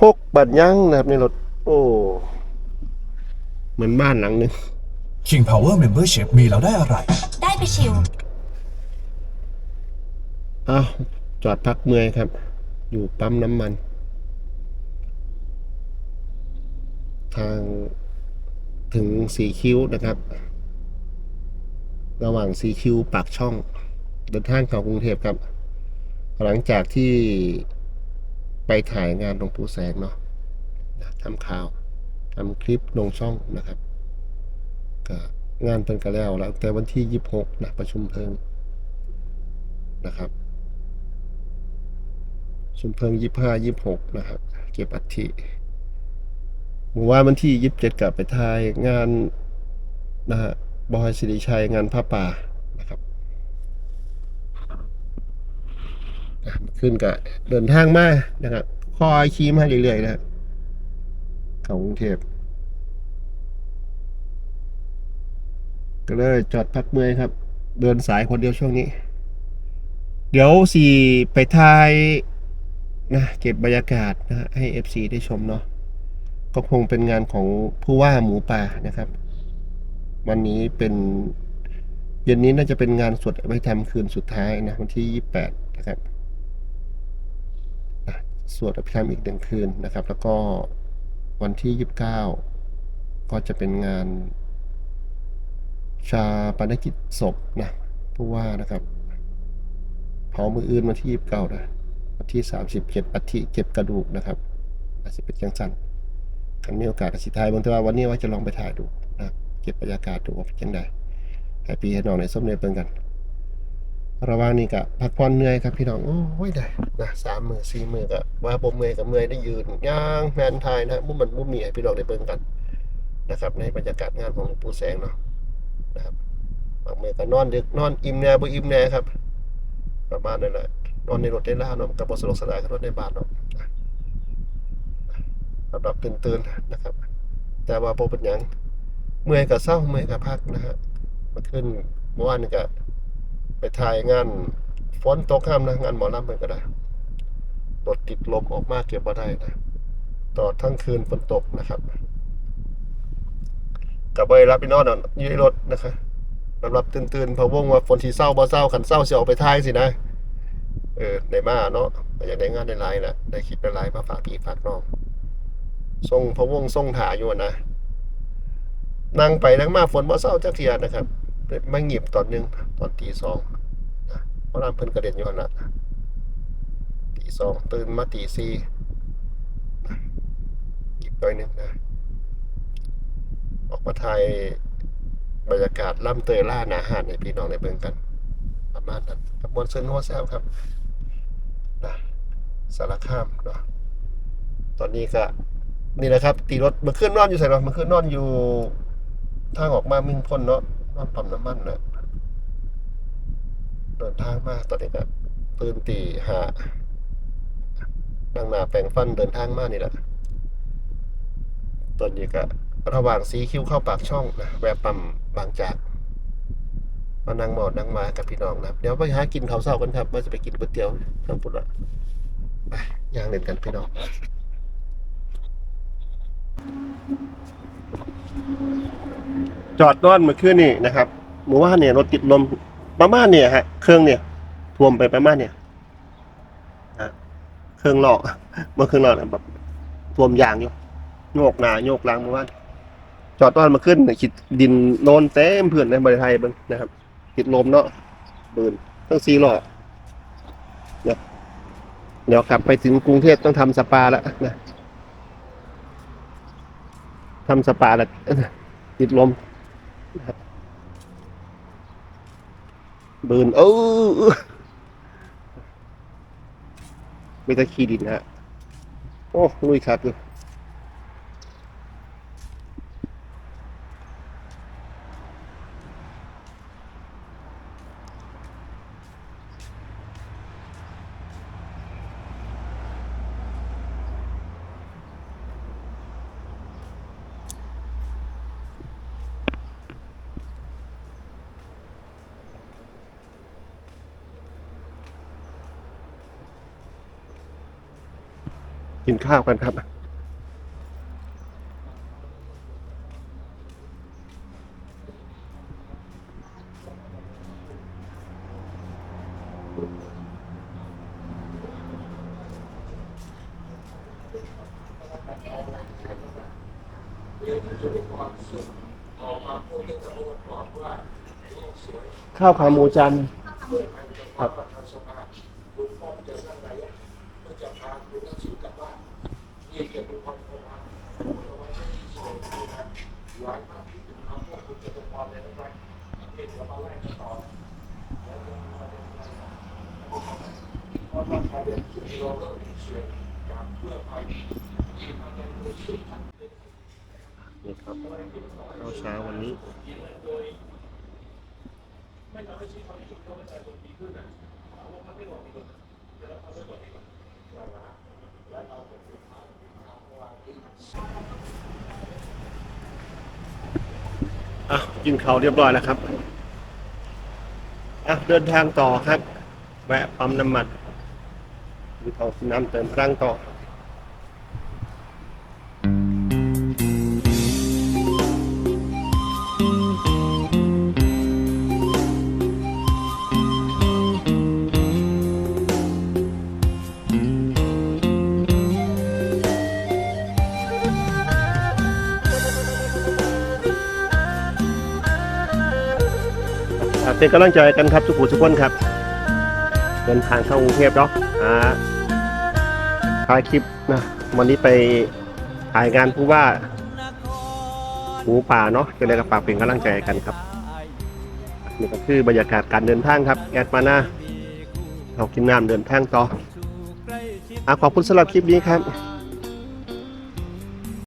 หกบัดยังนะครับในรถ โอ้ เหมือนบ้านหลังหนึง King Power Membership มีแล้วได้อะไร ได้ไปชิล อ้าวจอดพักเมื่อยครับ อยู่ปั๊มน้ำมัน ทางถึงสีคิ้วนะครับ ระหว่างสีคิ้วปากช่อง เดินทางเข้ากรุงเทพครับ หลังจากที่ ไปถ่ายงานหลวงปู่แสงเนาะนะทำข่าวทำคลิปลงช่องนะครับก็งานเป็นกันแล้วแล้ว แต่วันที่26นะประชุมเพลิงนะครับชุมเพลิงยี่ห้ายี่หกนะครับ เก็บอัฐิเมื่อวานวันที่ยี่สิบเจ็ดกลับไปทายงานนะฮะบอยสิริชัยงานผ้าป่านะครับอะ ขึ้นกับเดินทางมานะครับคอยขี่มาเรื่อยๆนะเข้ากรุงเทพก็เลยจอดพักเมื่อยครับ เดินสายคนเดียวช่วงนี้ เดี๋ยวสี่ไปทายนะเก็บบรรยากาศนะฮะให้ FC ได้ชมเนาะก็คงเป็นงานของผู้ว่าหมูป่านะครับ วันนี้เป็นเย็นนี้น่าจะเป็นงานสวดอภิธรรมคืนสุดท้ายนะวันที่ 28 นะครับ สวดอภิธรรมอีกหนึ่งคืนนะครับ แล้วก็วันที่ 29 ก็จะเป็นงาน ชาปนกิจศพนะผู้ว่านะครับเผามืออื่นวันที่ 29นะวันที่ 30เก็บอัฐิเก็บกระดูกนะครับอาจจะเป็นจังสั้นคันมีโอกาสอาสิทายบางทีว่าวันนี้ว่าจะลองไปถ่ายดูนะเก็บบรรยากาศดูว่าเป็นยังไงให้พี่ให้น้องในส้มเนยเปิงกัน ระว่างนี้ก็พักผ่อนเหนื่อยครับพี่น้อง โอ้ยได้นะสามมือสี่มือก็ว่าผมเมื่อยกับเมื่อยได้ยืนย่างแฟนไทยนะมุมมันมุมมีให้พี่น้องได้เบิ่งกันนะครับ ในบรรยากาศงานของหลวงปู่แสงเนาะนะครับบางมือก็นอนดึกนอนอิ่มแน่บ่อิ่มแน่ครับ ประมาณนั้นแหละนอนในรถได้ล่าเนาะกับบสะดวกสบายกับรถในบ้านเนาะสำหรับตื่นๆนะครับ แต่ว่าโปเป็นยังเมื่อยกับเศร้าเมื่อยกับพักนะฮะมาขึ้นเมื่อวานนี่ก็ ไปถ่ายงานฝนตกห้ามนะงานหมอลำมันก็ได้รถติดลมออกมากเก็บมาได้นะต่อทั้งคืนฝนตกนะครับกับไปรับพี่น้องเนาะอยู่ในรถนะครับสำหรับตื่นๆพระวงว่าฝนที่เศร้าบ่เศร้าขันเศร้าเสิออกไปถ่ายสินะเออในมาเนาะอยากได้งานในไลน์แหละได้คลิปในไลน์มาฝากพี่ฝากน้องส่งพะวงส่งถาอยู่นะนั่งไปนั่งมาฝนบ่เศร้าจักเทียนะครับ มาหยิบตอนหนึ่งตอนตีสองนะเพราะน้ำเพิ่นกระเด็นอยู่หั่นละตีสองตื่นมาตีสี่หยิบหน่อยหนึ่งนะออกมาถ่ายบรรยากาศล่ำเตยล่าหนาหาดให้พี่น้องได้เบิ่งกัน ประมาณนั้นกับมวลเซนหัวแซวครับนะสารคามเนาะตอนนี้ก็นี่แหละครับ ตีรถมื่อคืนนอนอยู่ใส่รถมื่อคืนนอนอยู่ทางออกมามิ่งพ้นเนาะ นอนปั๊มน้ำมันเนาะเดินทางมาตอนนี้ก็ตื่นตีหานั่งหนาแปรงฟันเดินทางมานี่แหละตอนนี้ก็ระหว่างสีคิวเข้าปากช่องนะแวะปั๊มบางจากมานั่งหมอดนั่งมากับพี่น้องนะเดี๋ยวไปหากินข้าวเช้ากันครับว่าจะไปกินก๋วยเตี๋ยวน้ำปุ่นละไปย่างเล่นกันพี่น้อง จอดนอนเมื่อคืนนี่นะครับเมื่อวานเนี่ยรถติดลมประมาณเนี่ยฮะเครื่องเนี่ยท่วมไปประมาณเนี่ยนะเครื่องหล่อเมื่อเครื่องหลอเนี่ยแบบท่วมยางอยู่โยกหนาโยกหลังเมื่อวานจอดนอนมาขึ้นเนี่ยคิดดินโนนเต็มเพื่อนในบริไทยเบิ่งนะครับติดลมเนาะเบินต้องซีหลอเนี่ยเดี๋ยวกลับไปถึงกรุงเทพต้องทำสปาแล้วนะทำสปาแล้วติดลม บืนเออไม่ต้องขี่ดินะฮะ โอ้ลุยครับเลย กินข้าวกันครับข้าวขาหมูจันทร์ครับ นี่ครับข้าวเช้าวันนี้อ่ กินเขาเรียบร้อยแล้วครับอะเดินทางต่อครับ แวะปั๊มน้ำมันดูทองสินน้ำเติมพลังต่อ เป็นกำลังใจกันครับทุกผู้ทุกคนครับเดินทางเข้ากรุงเทพเนาะอ่าถ่ายคลิปนะวันนี้ไปถ่ายงานผู้ว่าหมูป่าเนาะก็เลยกับฝากเป็นกำลังใจกันครับนี่ก็คือบรรยากาศการเดินทางครับ แอดมาหน้าเรากินน้ำเดินทางต่ออะขอบคุณสำหรับคลิปนี้ครับ